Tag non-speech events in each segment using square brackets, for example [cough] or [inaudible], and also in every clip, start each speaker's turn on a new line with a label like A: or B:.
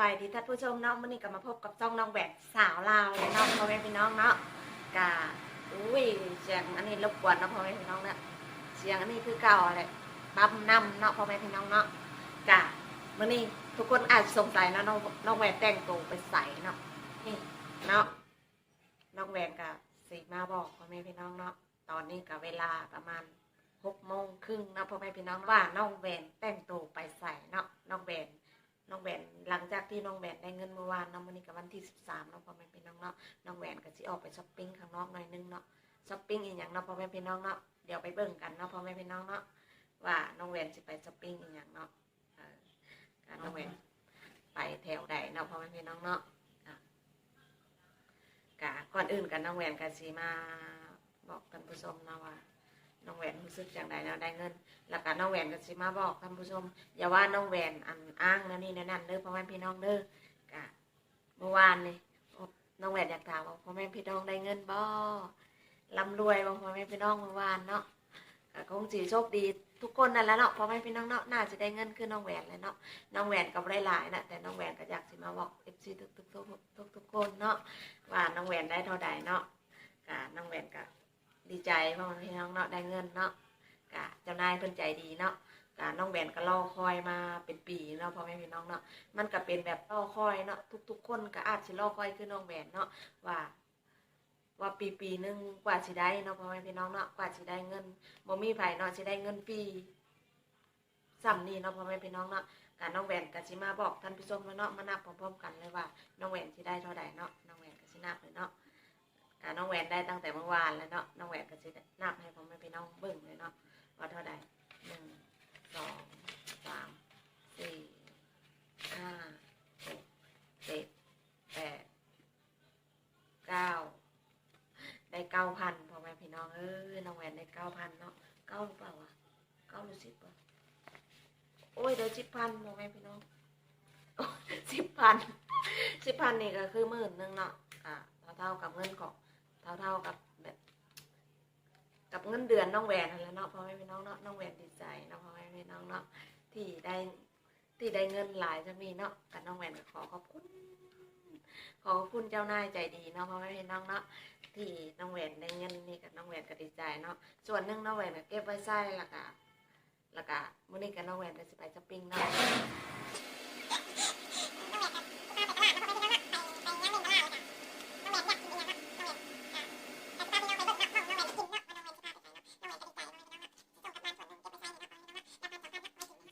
A: บายดีท่านผู้ชมเนาะมื่อนี้ก็มาพบกับจ้องน้องแหวนสาวลาวเนาะพ่อแม่พี่น้องเนาะกะอุ้ยเสียงอันนี้รบกวนเนาะพ่อแม่พี่น้องเนาะเสียงอันนี้คือเก่าอะไรบัมนำเนาะพ่อแม่พี่น้องเนาะกะมื่อนี้ทุกคนอาจสงสัยเนาะน้องน้องแหวนแต่งตัวไปใส่เนาะนี่เนาะน้องแหวนกับสีมาบอกพ่อแม่พี่น้องเนาะตอนนี้กับเวลาประมาณหกโมงครึ่งเนาะพ่อแม่พี่น้องว่าน้องแหวนแต่งตัวไปใส่เนาะน้องแหวนน้องแหวน หลังจากที่น้องแหวนได้เงินเมื่อวานเนาะวันนี้กับวันที่สิบสามเนาะพ่อแม่พี่น้องเนาะน้องแหวนก็สิออกไปช้อปปิ้งข้างนอกหน่อยนึงเนาะช้อปปิ้งอีกอย่างเนาะพ่อแม่พี่น้องเนาะเดี๋ยวไปเบิ่งกันเนาะพ่อแม่พี่น้องเนาะว่าน้องแหวนจะไปช้อปปิ้งอีกอย่างเนาะการน้องแหวนไปแถวใดเนาะพ่อแม่พี่น้องเนาะกะก่อนอื่นกันน้องแหวนก็สิมาบอกท่านผู้ชมเนาะว่า น้องแหวนรู้สึกอย่างไรเนาะได้เงิน แล้วก็น้องแหวนก็สิมาบอกท่านผู้ชม อย่าว่าน้องแหวนอันอ้างนะนี่นะนั่นเด้อพ่อแม่พี่น้องเด้อกะเมื่อวานนี่น้องแหวนอยากถามว่าพ่อแม่พี่น้องได้เงินบ่ร่ำรวยบ่พ่อแม่พี่น้องเมื่อวานเนาะก็คงสิโชคดีทุกคนนั่นแหละเนาะพ่อแม่พี่น้องเนาะน่าจะได้เงินคือน้องแหวนเลยเนาะน้องแหวนก็บ่ได้หลายนะแต่น้องแหวนก็อยากสิมาบอก FC ทุกๆทุกทุกๆทุกๆคนเนาะว่าน้องแหวนได้เท่าใดเนาะกะน้องแหวนก็ ดีใจพ่อแม่พี่น้องเนาะได้เงินเนาะกะเจ้านายเพิ่นใจดีเนาะการน้องแหวนก็รอคอยมาเป็นปีเนาะพ่อแม่พี่น้องเนาะมันก็เป็นแบบรอคอยเนาะทุก ๆ คนก็อาจสิรอคอยคือน้องแหวนเนาะว่า ว่าปีปีหนึงกว่าสิได้เนาะพ่อแม่พี่น้องเนาะกว่าสิได้เงินบ่มีไผเนาะสิได้เงินฟรีซ้ำนี่เนาะพ่อแม่พี่น้องเนาะการน้องแหวนก็สิมาบอกท่านผู้ชมแล้วเนาะมานับพร้อมๆกันเลยว่า น้องแหวนสิได้เท่าใดเนาะน้องแหวนก็สินับเลยเนาะ กาน้องแหวนได้ตั้งแต่เมื่อวานแล้วเนาะน้องแหวนก็สินับให้พ่อแม่พี่น้องเบิ่งเลยเนาะว่าเท่าใดหนึ่งสองสามสี่ห้าหกเจ็ดแปดเก้าได้เก้าพันพ่อแม่พี่น้องเอ้ยน้องแหวนได้เก้าพันเนาะเก้าหรือเปล่าวะเก้าหรือสิบวะโอ้ยได้สิบพันพ่อแม่พี่น้องสิบพันสิบพันนี่ก็คือหมื่นหนึงเนาะอ่าเท่ากับเงินของ เท่าๆกับแบบกับเงินเดือนน้องแหวนแหละเนาะพ่อแม่พี่น้องเนาะน้องแหวนดีใจเนาะพ่อแม่พี่น้องเนาะที่ได้ที่ได้เงินหลายจะมีเนาะกับน้องแหวนขอขอบคุณขอขอบคุณเจ้านายใจดีเนาะพ่อแม่พี่น้องเนาะที่น้องแหวนได้เงินนี่กับน้องแหวนก็ดีใจเนาะส่วนหนึ่งน้องแหวนก็เก็บไว้ใส่ละกะละกะมื้อนี้กับน้องแหวนก็สิไปช้อปปิ้งเนาะ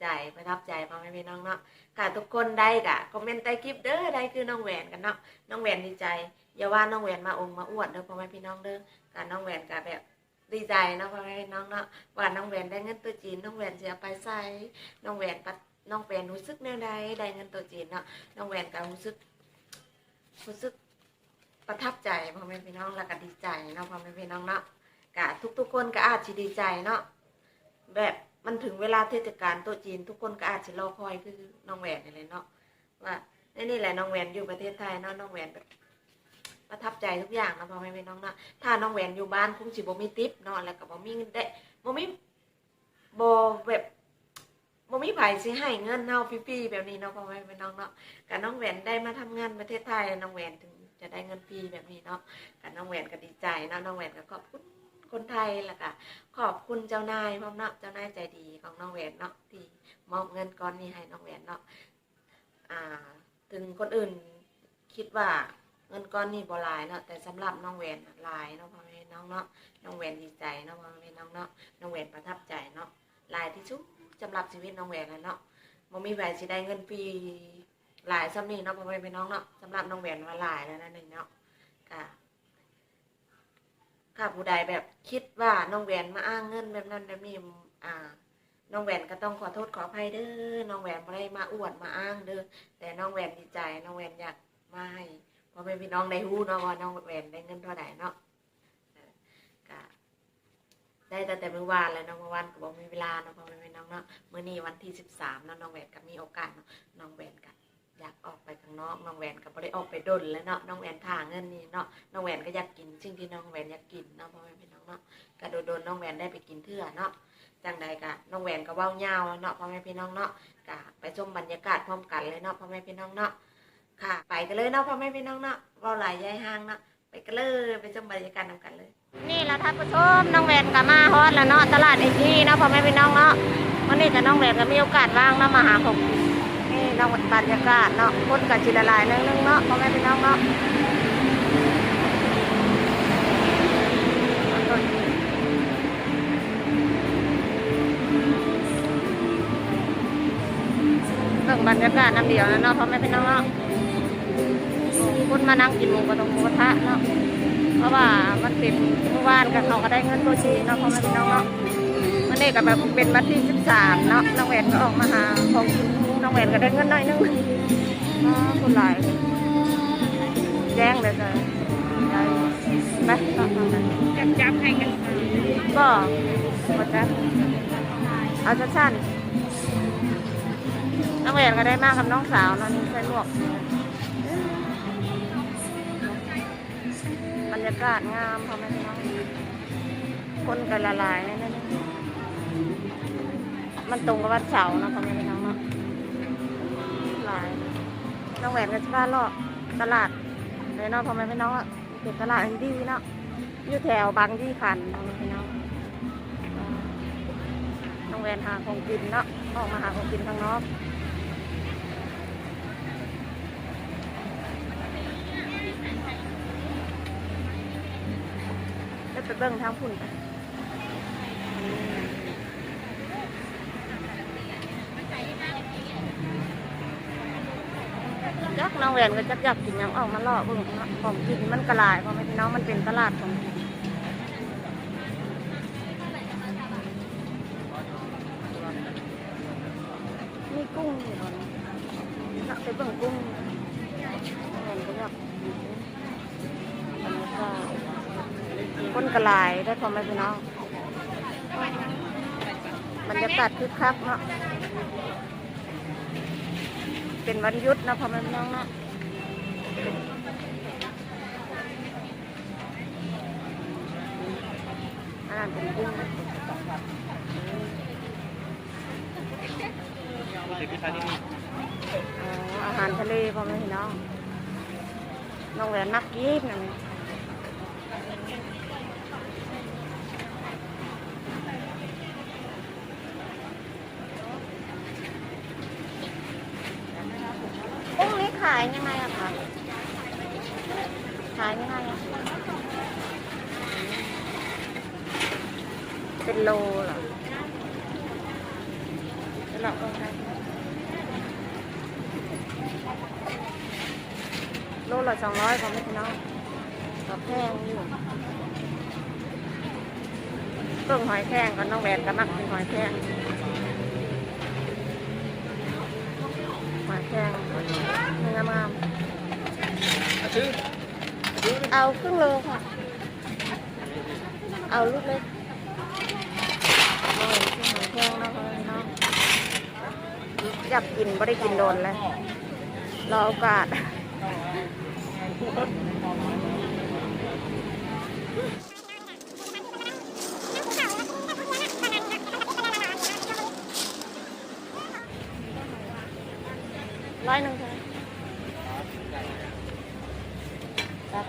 A: ใจประทับใจพ่อแม่พี่น้องเนาะค่ะทุกคนได้กะคอมเมนต์ใต้คลิปเด้อได้คือน้องแหวนกันเนาะน้องแหวนดีใจอย่าว่าน้องแหวนมาองค์มาอวดเด้อพ่อแม่พี่น้องเด้อการน้องแหวนกะแบบดีใจนะพ่อแม่พี่น้องเนาะว่าน้องแหวนได้เงินตัวจีนน้องแหวนจะไปใส่น้องแหวนปัดน้องแหวนรู้สึกแนวใดได้เงินตัวจีนเนาะน้องแหวนก็รู้สึกรู้สึกประทับใจพ่อแม่พี่น้องแล้วก็ดีใจเนาะพ่อแม่พี่น้องเนาะกะทุกๆคนก็อาจจะดีใจเนาะแบบ มันถึงเวลาเทศกาลโต๊ะจีน ทุกคนก็อาจจะรอคอยคือน้องแหวนนี่เลยเนาะว่านี่นี่แหละน้องแหวนอยู่ประเทศไทยเนาะน้องแหวนแบบประทับใจทุกอย่างนะพ่อแม่พี่น้องเนาะถ้าน้องแหวนอยู่บ้านคงสิบ่มีติปเนาะแล้วก็บ่มีเงินได้บ่มีบ่แบบบ่มีไผสิให้เงินเฮาฟรีๆแบบนี้เนาะพ่อแม่พี่น้องเนาะก็น้องแหวนได้มาทำงานประเทศไทยน้องแหวนถึงจะได้เงินฟรีแบบนี้เนาะก็น้องแหวนก็ดีใจเนาะน้องแหวนก็ขอบคุณ คนไทยแล้วก็ขอบคุณเจ้านายพร้อมเนาะเจ้านายใจดีของน้องแหวนเนาะที่มอบเงินก้อนนี้ให้น้องแหวนเนาะอ่า ถึงคนอื่นคิดว่าเงินก้อนนี้บ่หลายเนาะแต่สำหรับน้องแหวนหลายเนาะพ่อแม่น้องเนาะน้องแหวนดีใจเนาะพ่อแม่น้องเนาะน้องแหวนประทับใจเนาะหลายที่สุดสำหรับชีวิตน้องแหวนแล้วเนาะบ่มีใครสิได้เงินฟรีหลายซ้ำนี้เนาะพ่อแม่น้องเนาะสำหรับน้องแหวนว่าหลายแล้วนั่นเองเนาะค่ะ ค่ะผู้ใดแบบคิดว่าน้องแหวนมาอ้างเงินแบบนั้นแบบนี้อ่า น้องแหวนก็ต้องขอโทษขออภัยเด้อ น้องแหวนไม่ได้มาอวดมาอ้างเด้อ แต่น้องแหวนดีใจ น้องแหวนอยากมาให้พอเป็นพี่น้องได้ฮู้เนาะว่าน้องแหวนได้เงินเท่าไหร่เนาะก็ได้ตั้งแต่เมื่อวานแล้วเน้องเมื่อวานก็บอกมีเวลาเนาะพอเป็นพี่น้องเนาะเมื่อนี้วันที่สิบสามเนาะน้องแหวนก็มีโอกาสเนาะน้องแหวนก็ อยากออกไปข้างนอกน้องแหวนก็บ่ได้ออกไปดนแล้วเนาะน้องแหวนถ่าเงินนี่เนาะน้องแหวนก็อยากกินสิ่งที่น้องแหวนอยากกินเนาะพ่อเป็นพี่น้องเนาะก็โดนๆน้องแหวนได้ไปกินเทื่อเนาะจังใดกะน้องแหวนก็เว้ายาวเนาะพ่อแม่พี่น้องเนาะกะไปชมบรรยากาศพร้อมกันเลยเนาะพ่อแม่พี่น้องเนาะค่ะ ไปกันเลยเนาะพ่อแม่พี่น้องเนาะเว้าหลายยายห้างเนาะไปกันเลยไปชมบรรยากาศนำกันเลย นี่แหละท่านผู้ชมน้องแหวนก็มาฮอดแล้วเนาะตลาดไอทีเนาะพ่อแม่พี่น้องเนาะวันนี้กับน้องแหวนก็มีโอกาสว่างเนาะมาหาผม นี่นองบรรยากาศเนาะคนกับจิละลายนึงนึงเนาะพ่อแม่พี่น้องเนาะเรื่องบรรยากาศน้ำเดียวนะเนาะพ่อแม่พี่น้องเนาะคนมานั่งกินหมูกระทงหมูกระทะเนาะเพราะว่ามันเป็นเมื่อวานกับเขาก็ได้เงินตัวชีเนาะพ่อแม่พี่น้องเนาะวันนี้ก็แบบเป็นวันที่สิบสามเนาะน้องแหวนก็ออกมาหาของกิน องแหวนก็ได้เงินหน่อยนึงคนหลายแจ้งเลยจ้ะไปไปต่อไป
B: จับจับให้กัน
A: ก็หมดแล้วเอาสั้นน้องแหวนก็ได้มากกับน้องสาวนอนใส่ลวกบรรยากาศงามพอไหมพี่น้องคนกันละลายเลยนะเนี่ยมันตรงกับวันเสาร์เนาะพอไหมพี่น้องเนาะ หลายน้องแหวนกับชิบ้านเลาะตลาดเลยเนาะพอไหมพี่น้องอะเป็นตลาดดีเนาะอยู่แถวบางยี่ขันพอไหมพี่น้องน้องแหวนหาของกินเนาะออกมาหาของกินข้างนอกแล้วไปเบิ่งทางพุ่นไป จักน้องแหวนก็จักอยากกินยังออกมาล่อเบิ่งเนาะของกินมันกระลายเพราะไม่พี่น้องมันเป็นตลาดของกินมีกุ้งอยู่ตอนนี้อยากไปเบิ่งกุ้งแหวนก็อยากกินกาศคนกระลายได้พอไหมพี่น้องบรรยากาศคึกคักเนาะ เป็นวันหยุดนะพ่อไหมพี่น้องนะอาหารเป็นกุ้งอาหารทะเลพ่อไหมพี่น้อง น้องแหวนนักกินนะนี่กุ้งนี้ขายยังไงอะคะขายยังไงอะ เป็นโลเหรอเป็นหลอกลงไปโลละสองร้อยพอไหมพี่น้องก็แพงอยู่เพิ่งหอยแครงกับน้องแหวนก็มักกินหอยแครงหอยแครงเนื้องาม
B: ซื้อซื้อ
A: ๆเอาครึ่งโลค่ะ เอาลูกเล็ก โอ้ยกินหองเนาะพ่อแม่พี่น้องอยากกินไม่ได้กินโดนเลยรอโอกาสร้อยหนึ่งใช่ไหมครับ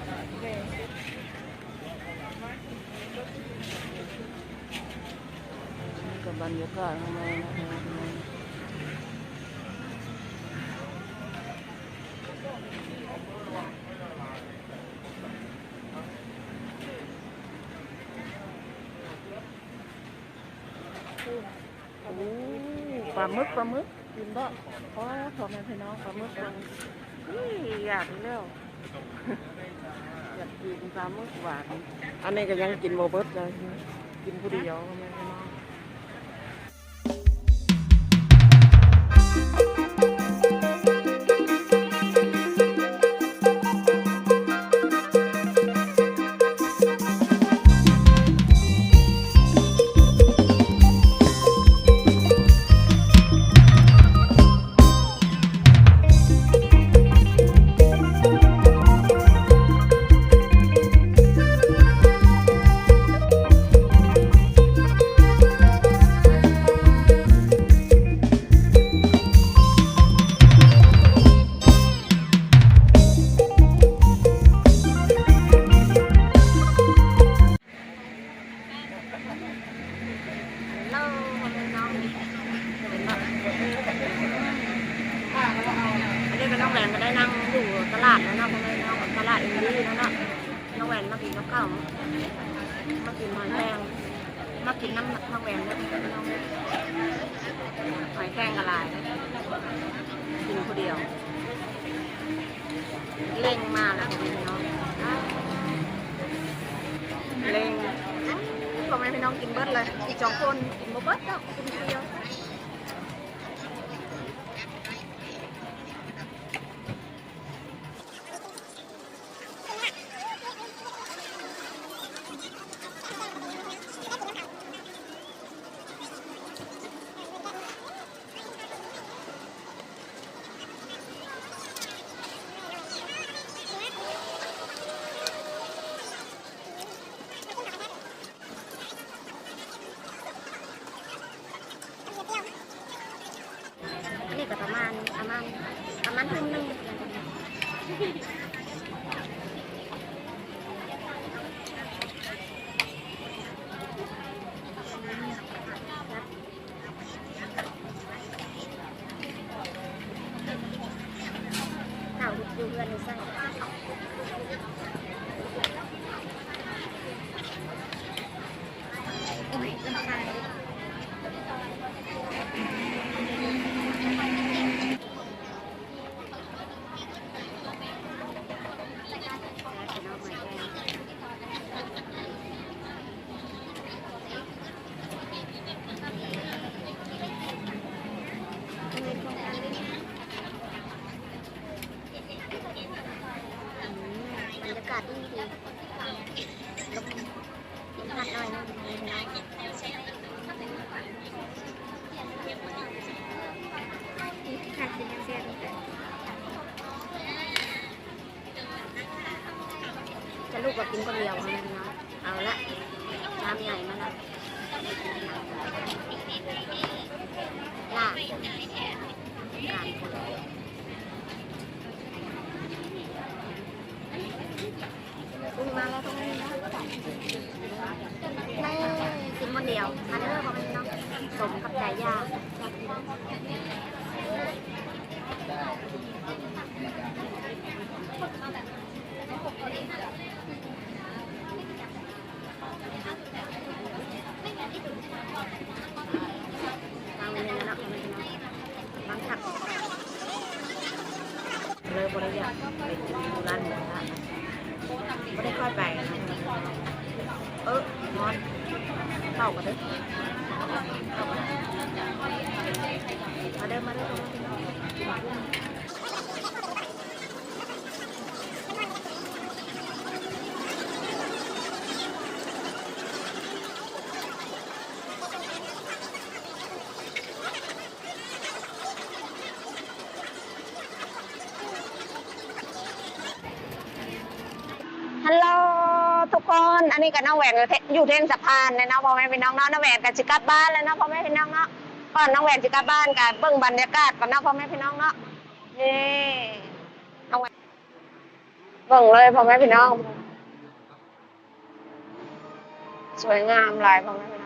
A: กั บรรยากาศข้างในนะครับปลาหมึกปลาหมึกกินบ่เพราะพ่อแม่พี่น้องปลาหมึกมันนี่อยากอีกแล้วอยากกินปลาหมึกหวาน อันนี้ก็ยังกินโมเบิร์ตเลย กินผู้เดียวพ่อแม่พี่น้ กินหอยแครงมากินน้ำมะแวงแหวนด้วยน้องหอยแครงกะลายกินคนเดียว เล่งมากเลยพ่อแม่พี่น้องเล่งพ่อแม่พี่น้องกินเบิดเลยอีกสองคนกินบ่เบิดแล้วกินคนเดียว Thank [laughs] you. ลูกกับกินคนเดียวนะเอาละชามใหญ่มาละลาบลาบอุ้ยมาแล้วตรงนี้นะไม่กินคนเดียวมาเด้อพ่อแม่พี่น้องสมกับใจยากนวางเงินแล้วเนาะพ่อแม่พี่น้องวางผักเลยบริยากไปกินร้านหมูกระทะ ไม่ได้ค่อยไปนะเออมอนเต่ากันเด้อเต่ากันมาเด้อมาเด้อตรงนี้ฮัลโหลทุกคน อันนี้ ก็น้องแหวนอยู่เทอยู่เทนสะพานเลยเนาะพ่อแม่พี่น้องเนาะน้องแหวนกับจิกลับบ้านแล้วเนาะพ่อแม่พี่น้องเนาะก่อนน้องแหวนจิกลับบ้านกันเบิ่งบรรยากาศก่อนเนาะพ่อแม่พี่น้องเนาะนี่น้องแหวนเบิ่งเลยพ่อแม่พี่น้อง สวยงามหลายพ่อแม่พี่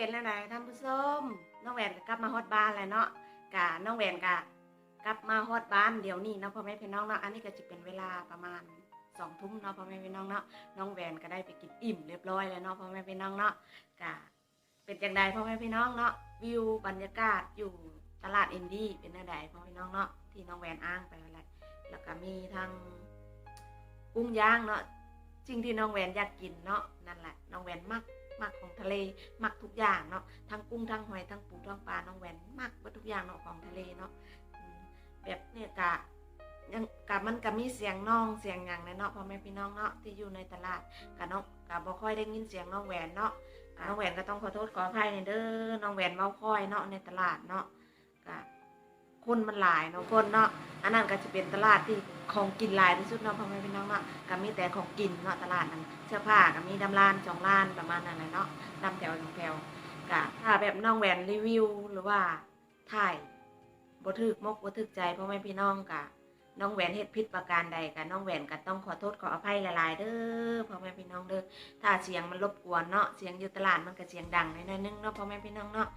A: เป็นอะไรท่านผู้ชมน้องแหวนก็กลับมาฮอดบ้านแล้วเนาะกะน้องแหวนกะกลับมาฮอดบ้านเดี๋ยวนี้เนาะพ่อแม่พี่น้องเนาะอันนี้ก็จะเป็นเวลาประมาณสองทุ่มเนาะพ่อแม่พี่น้องเนาะน้องแหวนก็ได้ไปกินอิ่มเรียบร้อยแล้วเนาะพ่อแม่พี่น้องเนาะกะเป็นจังใดพ่อแม่พี่น้องเนาะวิวบรรยากาศอยู่ตลาดอินดี้เป็นจังใดพ่อแม่พี่น้องเนาะที่น้องแหวนอ้างไปนั่นแหละแล้วก็มีทั้งกุ้งย่างเนาะสิ่งที่น้องแหวนอยากกินเนาะนั่นแหละน้องแหวนมัก หมักของทะเลหมักทุกอย่างเนาะทั้งกุ้งทั้งหอยทั้งปูทั้งปลาน้องแหวนหมักว่าทุกอย่างเนาะของทะเลเนาะแบบเนี่ยกะยังกะมันกะมีเสียงน้องเสียงอย่างในเนาะพ่อแม่พี่น้องเนาะที่อยู่ในตลาดกะน้องกะบ่ค่อยได้ยินเสียงน้องแหวนเนาะน้องแหวนก็ต้องขอโทษขออภัยในเด้อน้องแหวนเม้าค่อยเนาะในตลาดเนาะ คนมันหลายเนาะคนเนาะอันนั้นก็จะเป็นตลาดที่ของกินหลายที่สุดเนาะพ่อแม่พี่น้องเนาะก็มีแต่ของกินเนาะตลาดนั้นเสื้อผ้าก็มีดำร้านสองร้านประมาณนั้นแหละเนาะดำแถวสองแถวก็ถ้าแบบน้องแหวนรีวิวหรือว่าถ่ายบ่ถึกมกบ่ถึกใจพ่อแม่พี่น้องก็น้องแหวนเฮ็ดผิดประการใดกันน้องแหวนก็ต้องขอโทษขออภัยหลายๆเด้อพ่อแม่พี่น้องเด้อถ้าเสียงมันรบกวนเนาะเสียงอยู่ตลาดมันก็เสียงดังหน่อยๆนึงเนาะพ่อแม่พี่น้องเนาะ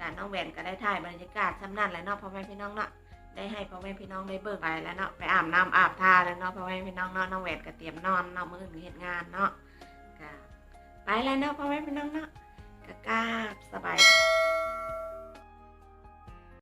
A: การน้องแหวนก็ได้ถ่ายบรรยากาศสำนันแล้วเนาะพ่อแม่พี่น้องเนาะได้ให้พ่อแม่พี่น้องได้เบิกไปแล้วเนาะไปอาบน้ำอาบท่าแล้วเนาะพ่อแม่พี่น้องเนาะน้องแหวนก็เตรียมนอนเนาะมื้ออื่นเฮ็ดงานเนาะก็ไปแล้วเนาะพ่อแม่พี่น้องเนาะก็กราบสบาย